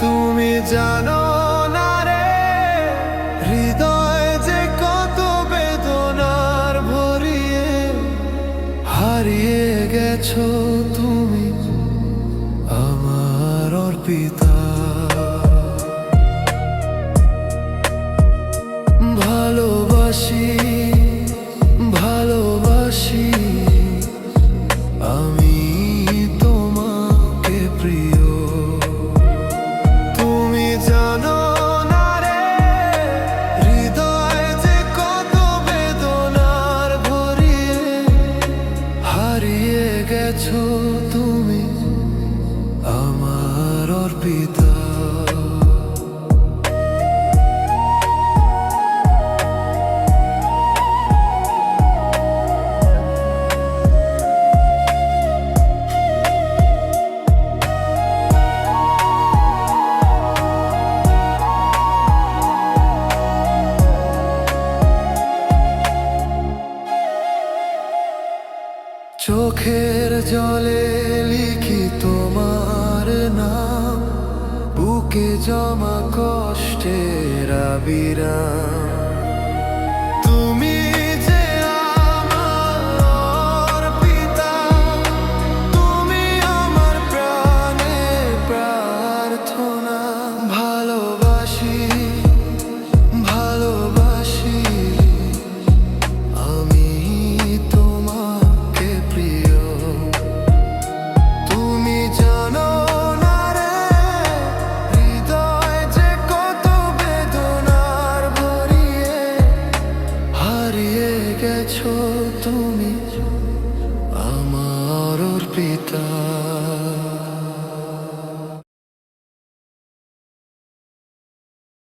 তুমি জানো না রে হৃদয় যে কত বেদনার ভরিয়ে হারিয়ে গেছো তুমি। গেছো তুমি আমার অর্পিতা চোখের জলে লিখি তোমার নাম। বুকে জমা কষ্টের আবিরাম।